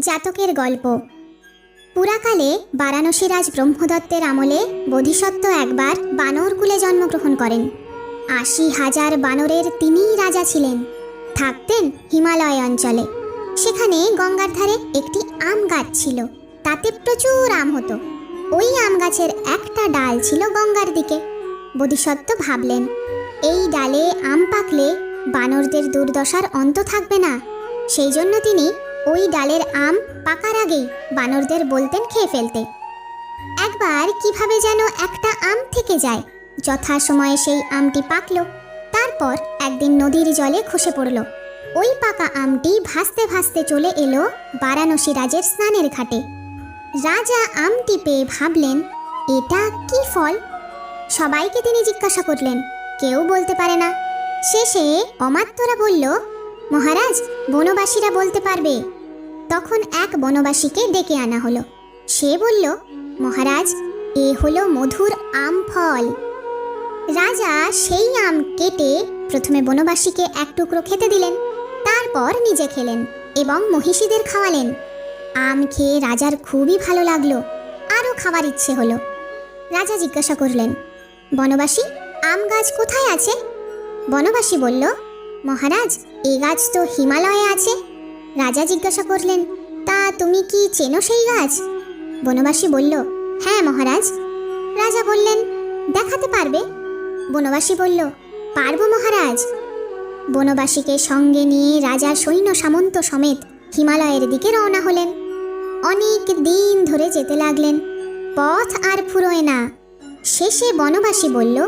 জাতকের গল্প। পুরাকালে বারাণসী রাজ ব্রহ্মদত্তের আমলে বোধিসত্ত্ব একবার বানরকুলে জন্মগ্রহণ করেন। আশি হাজার বানরের তিনিই রাজা ছিলেন। থাকতেন হিমালয় অঞ্চলে। সেখানে গঙ্গার ধারে একটি আম গাছ ছিল। তাতে প্রচুর আম হতো। ওই আম গাছের একটা ডাল ছিল গঙ্গার দিকে। বোধিসত্ত্ব ভাবলেন, এই ডালে আম পাকলে বানরদের দুর্দশার অন্ত থাকবে না। সেই জন্য তিনি ওই ডালের আম পাকার আগেই বানরদের বলতেন খেয়ে ফেলতে। একবার কীভাবে যেন একটা আম থেকে যায় যথা সময়ে সেই আমটি পাকল, তারপর একদিন নদীর জলে খসে পড়ল। ওই পাকা আমটি ভাসতে ভাসতে চলে এলো বারাণসী রাজের স্নানের ঘাটে। রাজা আমটি পেয়ে ভাবলেন, এটা কি ফল? সবাইকে তিনি জিজ্ঞাসা করলেন, কেউ বলতে পারে না। শেষে অমাত্যরা বলল মহারাজ, বনবাসীরা বলতে পারবে। তখন এক বনবাসীকে ডেকে আনা হলো। সে বলল, মহারাজ, এ হলো মধুর আম ফল। রাজা সেই আম কেটে প্রথমে বনবাসীকে এক টুকরো খেতে দিলেন, তারপর নিজে খেলেন এবং মহিষীদের খাওয়ালেন। আম খেয়ে রাজার খুবই ভালো লাগল, আরও খাবার ইচ্ছে হলো। রাজা জিজ্ঞাসা করলেন, বনবাসী, আম গাছ কোথায় আছে? বনবাসী বলল, মহারাজ এই গাছ তো হিমালয়ে আছে। রাজা জিজ্ঞাসা করলেন, তা তুমি কি চেনো সেই গাছ? বনবাসী বলল হ্যাঁ মহারাজ। রাজা বললেন, দেখাতে পারবে। বনবাসী বলল, পারব মহারাজ। বনবাসীকে সঙ্গে নিয়ে রাজা সৈন্য সামন্ত সমেত হিমালয়ের দিকে রওনা হলেন। অনেক দিন ধরে যেতে লাগলেন, পথ আর ফুরোয় না। শেষে বনবাসী বলল,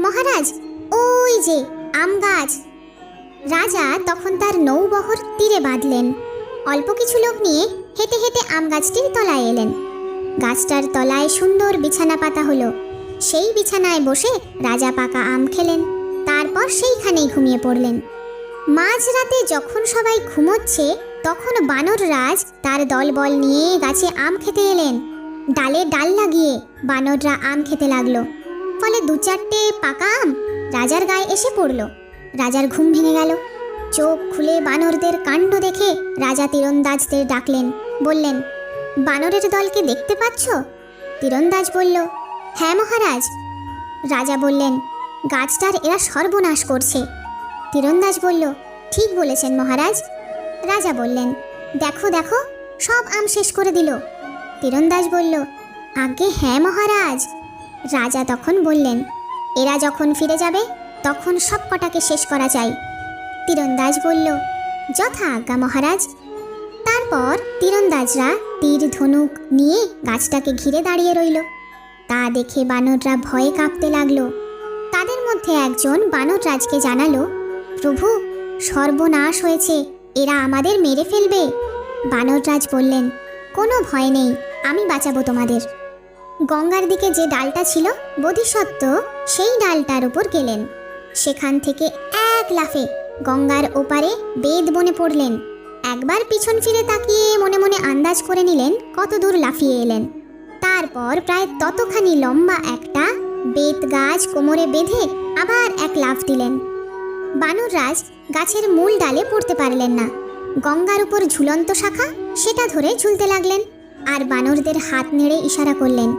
মহারাজ, ওই যে আম গাছ। রাজা তখন তার নৌবহর তীরে বাঁধলেন। অল্প কিছু লোক নিয়ে হেঁটে হেঁটে আম গাছটির তলায় এলেন। গাছটার তলায় সুন্দর বিছানা পাতা হলো। সেই বিছানায় বসে রাজা পাকা আম খেলেন, তারপর সেইখানেই ঘুমিয়ে পড়লেন। মাঝরাতে যখন সবাই ঘুমোচ্ছে, তখন বানর রাজ তার দলবল নিয়ে গাছে আম খেতে এলেন। ডালে ডাল লাগিয়ে বানররা আম খেতে লাগল। ফলে দু চারটে পাকা আম রাজার গায়ে এসে পড়ল। রাজার ঘুম ভেঙে গেল। চোখ খুলে বানরদের কাণ্ড দেখে রাজা তীরন্দাজদের ডাকলেন, বললেন, বানরের দলকে দেখতে পাচ্ছ? তীরন্দাজ বলল হ্যাঁ মহারাজ। রাজা বললেন, গাছটার এরা সর্বনাশ করছে। তীরন্দাজ বলল, ঠিক বলেছেন মহারাজ। রাজা বললেন, দেখো দেখো, সব আম শেষ করে দিল। তীরন্দাজ বলল আগে হ্যাঁ মহারাজ। রাজা তখন বললেন, এরা যখন ফিরে যাবে তখন সব কটাকে শেষ করা যায়। তীরন্দাজ বলল, যথা আজ্ঞা মহারাজ। তারপর তীরন্দাজরা তীর ধনুক নিয়ে গাছটাকে ঘিরে দাঁড়িয়ে রইল। তা দেখে বানররা ভয়ে কাঁপতে লাগল। তাদের মধ্যে একজন বানররাজকে জানালো, প্রভু, সর্বনাশ হয়েছে, এরা আমাদের মেরে ফেলবে। বানররাজ বললেন, কোনো ভয় নেই, আমি বাঁচাবো তোমাদের। গঙ্গার দিকে যে ডালটা ছিল, বোধিসত্ত্ব সেই ডালটার উপর গেলেন। সেখান থেকে এক লাফে গঙ্গার ওপারে বেদ বনে পড়লেন। একবার পিছন ফিরে তাকিয়ে মনে মনে আন্দাজ করে নিলেন কত দূর লাফিয়ে এলেন। তারপর প্রায় ততখানি লম্বা একটা বেত গাছ কোমরে বেঁধে আবার এক লাফ দিলেন। বানররাজ গাছের মূল ডালে পড়তে পারলেন না। গঙ্গার উপর ঝুলন্ত শাখা, সেটা ধরে ঝুলতে লাগলেন আর বানরদের হাত নেড়ে ইশারা করলেন।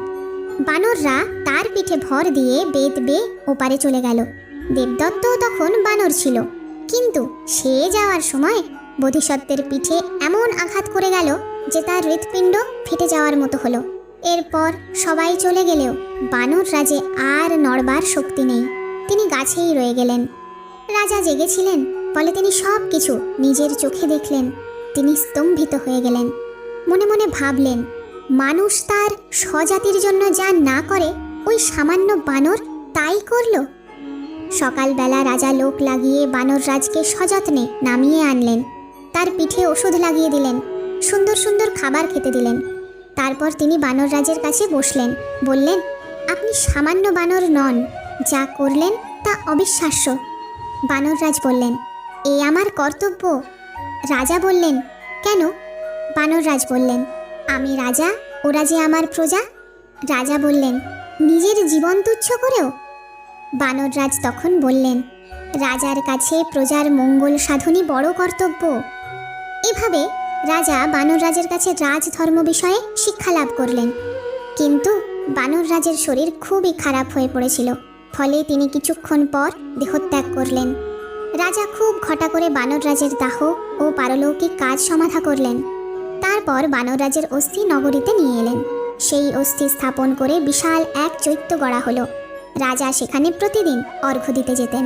বানররা তার পিঠে ভর দিয়ে বেত বে ওপারে চলে গেল। দেবদত্তও তখন বানর ছিল। কিন্তু সে যাওয়ার সময় বোধিসত্ত্বের পিঠে এমন আঘাত করে গেল যে তার হৃৎপিণ্ড ফেটে যাওয়ার মতো হলো। এরপর সবাই চলে গেলেও বানর রাজে আর নড়বার শক্তি নেই। তিনি গাছেই রয়ে গেলেন। রাজা জেগেছিলেন, ফলে তিনি সব কিছু নিজের চোখে দেখলেন। তিনি স্তম্ভিত হয়ে গেলেন। মনে মনে ভাবলেন, মানুষ তার স্বজাতির জন্য যা না করে, ওই সামান্য বানর তাই করল? সকালবেলা রাজা লোক লাগিয়ে বানর রাজকে সযত্নে নামিয়ে আনলেন। তার পিঠে ওষুধ লাগিয়ে দিলেন, সুন্দর সুন্দর খাবার খেতে দিলেন। তারপর তিনি বানর রাজের কাছে বসলেন, বললেন, আপনি সামান্য বানর নন, যা করলেন তা অবিশ্বাস্য। বানররাজ বললেন, এ আমার কর্তব্য? রাজা বললেন, কেন? বানররাজ বললেন, আমি রাজা, ওরা যে আমার প্রজা? রাজা বললেন, নিজের জীবন তুচ্ছ করেও বানররাজ তখন বললেন, রাজার কাছে প্রজার মঙ্গল সাধনই বড় কর্তব্য। এভাবে রাজা বানররাজের কাছে রাজধর্ম বিষয়ে শিক্ষা লাভ করলেন। কিন্তু বানররাজের শরীর খুবই খারাপ হয়ে পড়েছিল, ফলে তিনি কিছুক্ষণ পর দেহত্যাগ করলেন। রাজা খুব ঘটা করে বানররাজের দাহ ও পারলৌকিক কাজ সমাধা করলেন। তারপর বানররাজের অস্থি নগরীতে নিয়ে এলেন। সেই অস্থি স্থাপন করে বিশাল এক চৈত্য গড়া হলো। রাজা সেখানে প্রতিদিন অর্ঘ্য দিতে যেতেন।